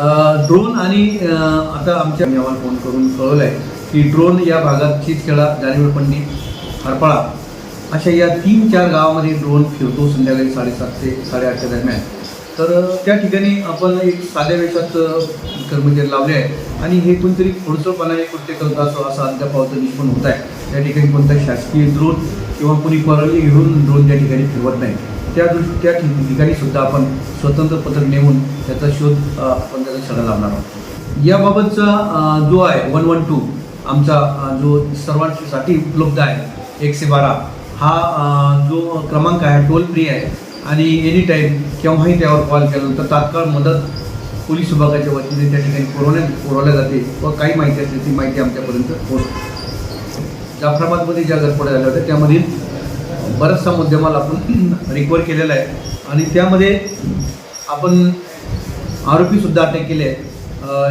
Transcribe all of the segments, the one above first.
Drone आणि आता आमच्या मी आम्हाला फोन करून कळवलं आहे की ड्रोन या भागात चितखेडा जानेवरपंडी हरपळा अशा या तीन चार गावामध्ये ड्रोन फिरतो संध्याकाळी साडेसात ते साडेआठच्या दरम्यान. तर त्या ठिकाणी आपण एक साध्या वेशात कर्मचारी लावले आहे आणि हे कोणतरी पुढचंपणाने कृत्य करत असं असं अद्यापावतं निष्पन्न होत आहे. त्या ठिकाणी कोणता शासकीय ड्रोन किंवा कोणी परवानगी घेऊन ड्रोन त्या ठिकाणी फिरवत नाही. त्या दृष्टी त्या ठिकाणी सुद्धा आपण स्वतंत्र पथक नेमून त्याचा शोध आपण त्याचा छडा लावणार आहोत. याबाबतचा जो आहे वन वन टू आमचा जो सर्वांसाठी उपलब्ध आहे एकशे बारा हा जो क्रमांक आहे टोल फ्री आहे. आणि एनी टाईम केव्हाही त्यावर कॉल केल्यानंतर तात्काळ मदत पोलीस विभागाच्या वतीने त्या ठिकाणी पुरवण्यात पुरवल्या जाते व काही माहिती असते ती माहिती आमच्यापर्यंत पोहोचते. जाफराबादमध्ये ज्या घरफोड्या झाल्या होत्या त्यामधील बराचसा मुद्देमाल आपण रिकवर केलेला आहे. आणि त्यामध्ये आपण आरोपीसुद्धा अटक केले आहेत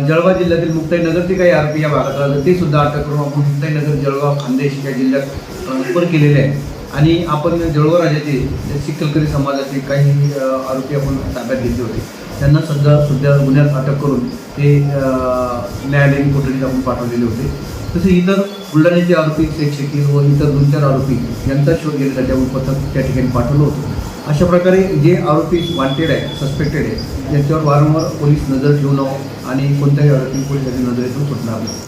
जळगाव जिल्ह्यातील मुक्ताईनगरचे काही आरोपी या भागात आले ते सुद्धा अटक करून आपण मुक्ताईनगर जळगाव खानदेश या जिल्ह्यात ट्रान्सफर केलेले आहे. आणि आपण जळगाव राज्याचे सिक्कलकरी समाजाचे काही आरोपी आपण ताब्यात घेतले होते. त्यांना सध्या सध्या गुन्ह्यात अटक करून ते न्यायालयीन कोठडीत आपण पाठवलेले होते. तसे इतर बुलढाण्याचे आरोपी शेख शकील व इतर दोन चार आरोपी यांचा शोध घेण्यासाठी आपण पथक त्या ठिकाणी पाठवलं होतं. अशा प्रकारे जे आरोपी वांटेड आहे सस्पेक्टेड आहे त्यांच्यावर वारंवार पोलीस नजर ठेवणं आणि कोणत्याही आरोपी पोलिसांच्या नजरेतून सुटणार नाही